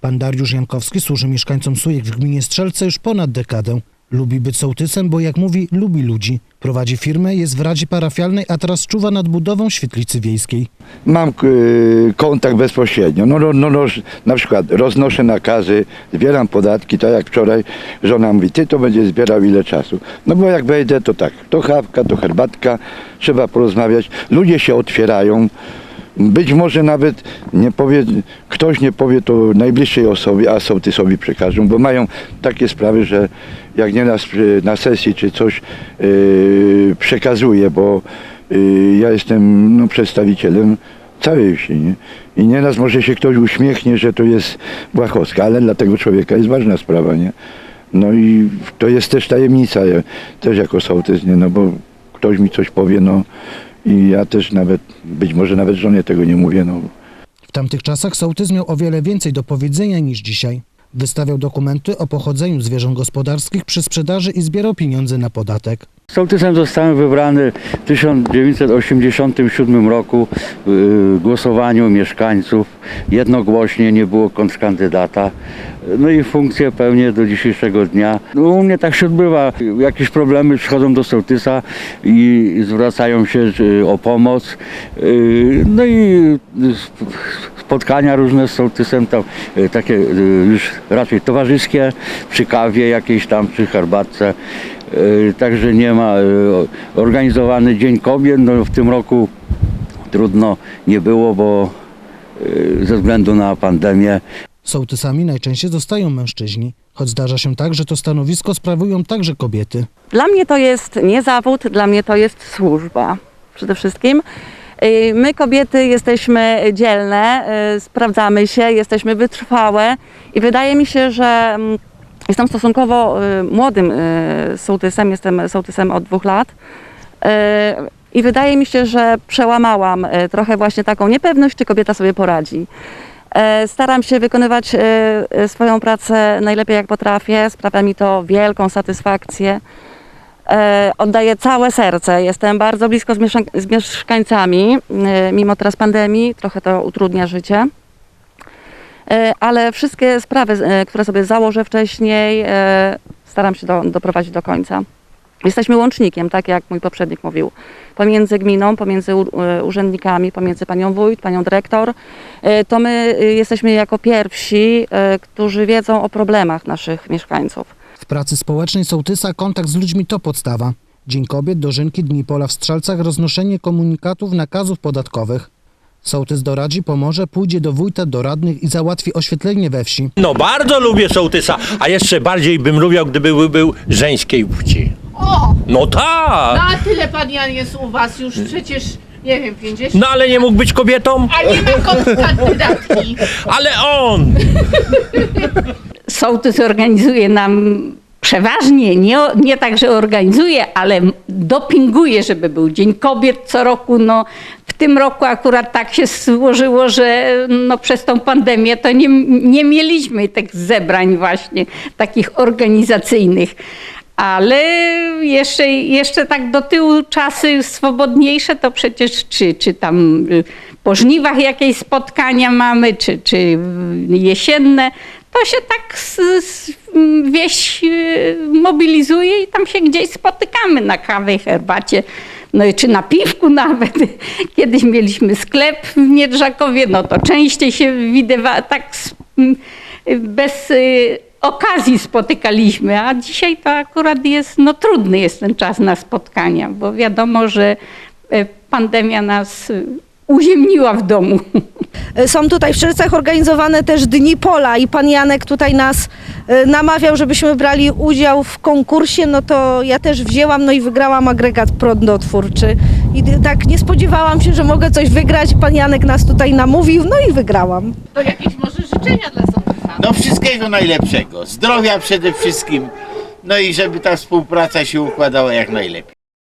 Pan Dariusz Jankowski służy mieszkańcom Sujek w gminie Strzelce już ponad dekadę. Lubi być sołtysem, bo jak mówi, lubi ludzi. Prowadzi firmę, jest w Radzie Parafialnej, a teraz czuwa nad budową świetlicy wiejskiej. Mam y, kontakt bezpośrednio. No, no, no, no, na przykład roznoszę nakazy, zbieram podatki, tak jak wczoraj żona mówi, ty to będziesz zbierał ile czasu. No bo jak wejdę, to tak, to chawka, to herbatka, trzeba porozmawiać, ludzie się otwierają. Być może nawet nie powie, ktoś nie powie to najbliższej osobie, a sołtysowi przekażą, bo mają takie sprawy, że jak nieraz przy- na sesji czy coś yy, przekazuje, bo yy, ja jestem no, przedstawicielem całej wsi. Nie? I nieraz może się ktoś uśmiechnie, że to jest Błachowska, ale dla tego człowieka jest ważna sprawa. Nie? No i to jest też tajemnica, ja też jako sołtys, nie? no bo ktoś mi coś powie, no i ja też nawet, być może nawet żonie tego nie mówię, no W tamtych czasach sołtys miał o wiele więcej do powiedzenia niż dzisiaj. Wystawiał dokumenty o pochodzeniu zwierząt gospodarskich przy sprzedaży i zbierał pieniądze na podatek. Sołtysem zostałem wybrany w 1987 roku w głosowaniu mieszkańców. Jednogłośnie nie było kontrkandydata. No i funkcję pełnię do dzisiejszego dnia. No, u mnie tak się odbywa. Jakieś problemy przychodzą do sołtysa i zwracają się y, o pomoc. Y, No i spotkania różne z sołtysem, tam, takie już raczej towarzyskie, przy kawie jakiejś tam, przy herbatce. Y, Także nie ma y, organizowany Dzień Kobiet. No, w tym roku trudno nie było, bo y, ze względu na pandemię Sołtysami najczęściej zostają mężczyźni, choć zdarza się tak, że to stanowisko sprawują także kobiety. Dla mnie to jest nie zawód, dla mnie to jest służba przede wszystkim. Y, My kobiety jesteśmy dzielne, y, sprawdzamy się, jesteśmy wytrwałe i wydaje mi się, że mm, jestem stosunkowo y, młodym y, sołtysem, jestem sołtysem od dwóch lat. Y, I wydaje mi się, że przełamałam trochę właśnie taką niepewność, czy kobieta sobie poradzi. Staram się wykonywać swoją pracę najlepiej jak potrafię. Sprawia mi to wielką satysfakcję. Oddaję całe serce. Jestem bardzo blisko z, mieszka- z mieszkańcami, mimo teraz pandemii. Trochę to utrudnia życie. E, Ale wszystkie sprawy, e, które sobie założę wcześniej, e, staram się do, doprowadzić do końca. Jesteśmy łącznikiem, tak jak mój poprzednik mówił, pomiędzy gminą, pomiędzy urzędnikami, pomiędzy panią wójt, panią dyrektor. To my jesteśmy jako pierwsi, którzy wiedzą o problemach naszych mieszkańców. W pracy społecznej sołtysa kontakt z ludźmi to podstawa. Dzień Kobiet, dożynki, Dni Pola w Strzelcach, roznoszenie komunikatów, nakazów podatkowych. Sołtys doradzi, pomoże, pójdzie do wójta, do radnych i załatwi oświetlenie we wsi. No bardzo lubię sołtysa, a jeszcze bardziej bym lubił, gdyby był, był żeńskiej płci. O! No tak! No a tyle pan Jan jest u was już przecież, nie wiem, 50. No ale nie mógł być kobietą? A nie ma kontrkandydatki. Ale on! sołtys organizuje nam przeważnie, nie, nie tak, że organizuje, ale dopinguje, żeby był Dzień Kobiet co roku. No, w tym roku akurat tak się złożyło, że no, przez tą pandemię to nie, nie mieliśmy tych zebrań właśnie takich organizacyjnych. Ale jeszcze, jeszcze tak do tyłu czasy swobodniejsze to przecież czy, czy tam y, po żniwach jakieś spotkania mamy, czy, czy jesienne, to się tak s- s- wieś y, mobilizuje i tam się gdzieś spotykamy na kawie herbacie. No i czy na piwku nawet. Kiedyś mieliśmy sklep w Miedrzakowie, no to częściej się widywa, tak bez y, okazji spotykaliśmy, a dzisiaj to akurat jest, no trudny jest ten czas na spotkania, bo wiadomo, że e, pandemia nas y, uziemniła w domu. Są tutaj w Strzelcach organizowane też Dni Pola i pan Janek tutaj nas e, namawiał, żebyśmy brali udział w konkursie, no to ja też wzięłam, no i wygrałam agregat prądotwórczy. I tak nie spodziewałam się, że mogę coś wygrać, pan Janek nas tutaj namówił, no i wygrałam. To jakieś może życzenia dla sołtysa. No wszystkiego najlepszego. Zdrowia przede wszystkim. No i żeby ta współpraca się układała jak najlepiej.